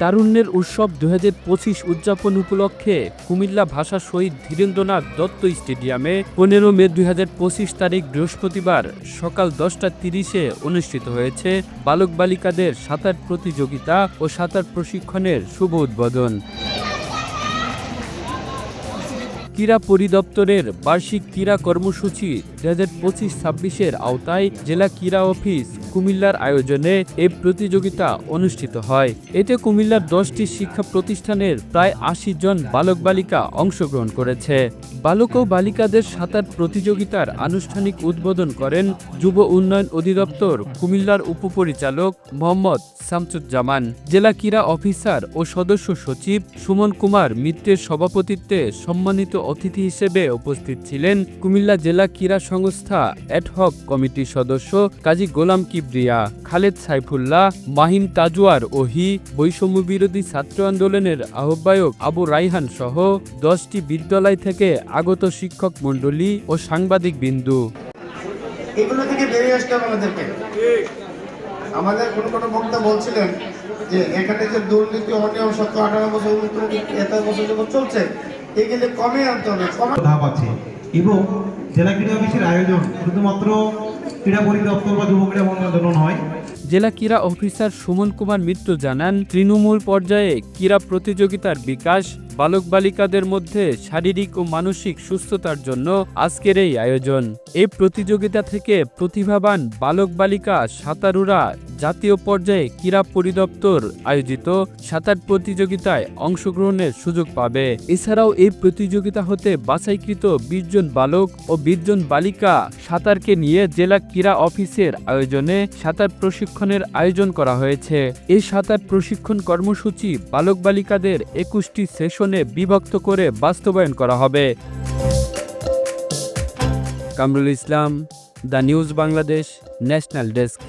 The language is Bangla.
তারুণ্যের উৎসব দু হাজার পঁচিশ উদযাপন উপলক্ষে কুমিল্লা ভাষা শহীদ ধীরেন্দ্রনাথ দত্ত স্টেডিয়ামে পনেরো মে দু হাজার পঁচিশ তারিখ বৃহস্পতিবার সকাল দশটা তিরিশে অনুষ্ঠিত হয়েছে বালক বালিকাদের সাঁতার প্রতিযোগিতা ও সাঁতার প্রশিক্ষণের শুভ উদ্বোধন। ক্রীড়া পরিদপ্তরের বার্ষিক ক্রীড়া কর্মসূচি দু হাজার পঁচিশ ছাব্বিশের আওতায় জেলা ক্রীড়া অফিস কুমিল্লার আয়োজনে এই প্রতিযোগিতা অনুষ্ঠিত হয়। এতে কুমিল্লার দশটি শিক্ষা প্রতিষ্ঠানের প্রায় আশি জন বালক বালিকা অংশগ্রহণ করেছে। বালক ও বালিকাদের সাঁতার প্রতিযোগিতার আনুষ্ঠানিক উদ্বোধন করেন যুব উন্নয়ন অধিদপ্তর কুমিল্লার উপপরিচালক মোহাম্মদ শামসুজ্জামান। জেলা ক্রীড়া অফিসার ও সদস্য সচিব সুমন কুমার মিত্রের সভাপতিত্বে সম্মানিত অতিথি হিসেবে উপস্থিত ছিলেন কুমিল্লা জেলা ক্রীড়া সংস্থা অ্যাডহক কমিটির সদস্য কাজী গোলাম কিবরিয়া খালেদ সাইফুল্লাহ মাহিন তাজুয়ার ওহি বৈষম্য বিরোধী ছাত্র আন্দোলনের আহ্বায়ক আবু রাইহান সহ দশটি বিদ্যালয় থেকে আগত শিক্ষক মণ্ডলী ও সাংবাদিক বিন্দু। এগুলো থেকে বেরিয়ে আসতে হবে আমাদেরকে। আমাদের কোনো কোনো বক্তা বলছিলেন যে এখানে যে দুর্নীতি অনিয়ম সত্য আঠারো বছর এত বছর যখন চলছে এগুলো কমে আনতে হবে কমা ধাপ আছে। এবং জেলা ক্রীড়া অফিসের আয়োজন শুধুমাত্র ক্রীড়া পরিদপ্তর বা যুব ক্রীড়া মনোরঞ্জন নয়। জেলা ক্রীড়া অফিসার সুমন কুমার মিত্র জানান, তৃণমূল পর্যায়ে ক্রীড়া প্রতিযোগিতার বিকাশ, বালক বালিকাদের মধ্যে শারীরিক ও মানসিক সুস্থতার জন্য আজকের এই আয়োজন। এই প্রতিযোগিতা থেকে প্রতিভাবান বালক বালিকা সাঁতারুরা জাতীয় পর্যায়ে ক্রীড়া পরিদপ্তর আয়োজিত সাঁতার প্রতিযোগিতায় অংশগ্রহণের সুযোগ পাবে। এছাড়াও এই প্রতিযোগিতা হতে বাছাইকৃত বিশ জন বালক ও বিশ জন বালিকা সাঁতারকে নিয়ে জেলা ক্রীড়া অফিসের আয়োজনে সাঁতার প্রশিক্ষণের আয়োজন করা হয়েছে। এই সাঁতার প্রশিক্ষণ কর্মসূচি বালক বালিকাদের একুশটি সেশনে বিভক্ত করে বাস্তবায়ন করা হবে। Kamrul Islam, the news Bangladesh, national desk.